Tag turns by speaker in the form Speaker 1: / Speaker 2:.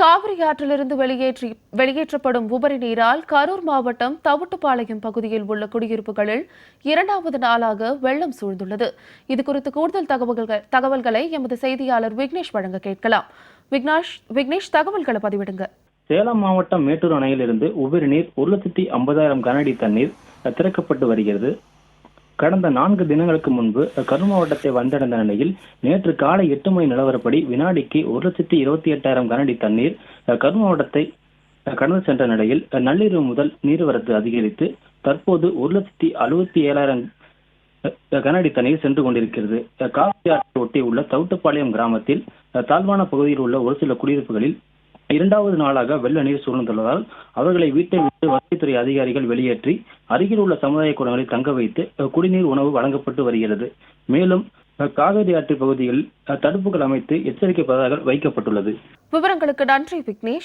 Speaker 1: காவிரி ஆற்றிலிருந்து வெளியேற்றி வெளியேற்றப்படும் உபரி நீரால் கரூர் மாவட்டம் தவிட்டுப்பாளையம் பகுதியில் உள்ள குடியிருப்புகளில் இரண்டாவது நாளாக வெள்ளம் சூழ்ந்துள்ளது. இதுகுறித்து கூடுதல் தகவல்கள் தகவல்களை எமது செய்தியாளர் விக்னேஷ் வழங்க கேட்கலாம். விக்னேஷ் விக்னேஷ் தகவல்களை பதிவிடுங்க.
Speaker 2: சேலம் மாவட்டம் மேட்டூர் அணையிலிருந்து உபரி நீர் ஒரு லட்சத்தி ஐம்பதாயிரம் கனஅடி தண்ணீர் திறக்கப்பட்டு வருகிறது. கடந்த நான்கு தினங்களுக்கு முன்பு கரூர் மாவட்டத்தை வந்தடைந்த நிலையில் நேற்று காலை எட்டு மணி நிலவரப்படி வினாடிக்கு ஒரு லட்சத்தி இருபத்தி எட்டாயிரம் கனஅடி தண்ணீர் கரூர் மாவட்டத்தை கடந்து சென்ற நிலையில் நள்ளிரவு முதல் நீர்வரத்து அதிகரித்து தற்போது ஒரு லட்சத்தி அறுபத்தி ஏழாயிரம் கனஅடி தண்ணீர் சென்று கொண்டிருக்கிறது. காவிரி ஆற்றை ஒட்டி உள்ள தவுட்டுப்பாளையம் கிராமத்தில் தாழ்வான பகுதியில் உள்ள ஒரு சில குடியிருப்புகளில் இரண்டாவது நாளாக வெள்ள நீர் சூழ்ந்துள்ளதால் அவர்களை வீட்டை விட்டு வசதித்துறை அதிகாரிகள் வெளியேற்றி அருகில் உள்ள சமுதாய கூடங்களில் தங்க வைத்து குடிநீர் உணவு வழங்கப்பட்டு வருகிறது. மேலும் காவிரி ஆற்று பகுதியில் தடுப்புகள் அமைத்து எச்சரிக்கை பதாகள் வைக்கப்பட்டுள்ளது.
Speaker 1: விவரங்களுக்கு நன்றி விக்னேஷ்.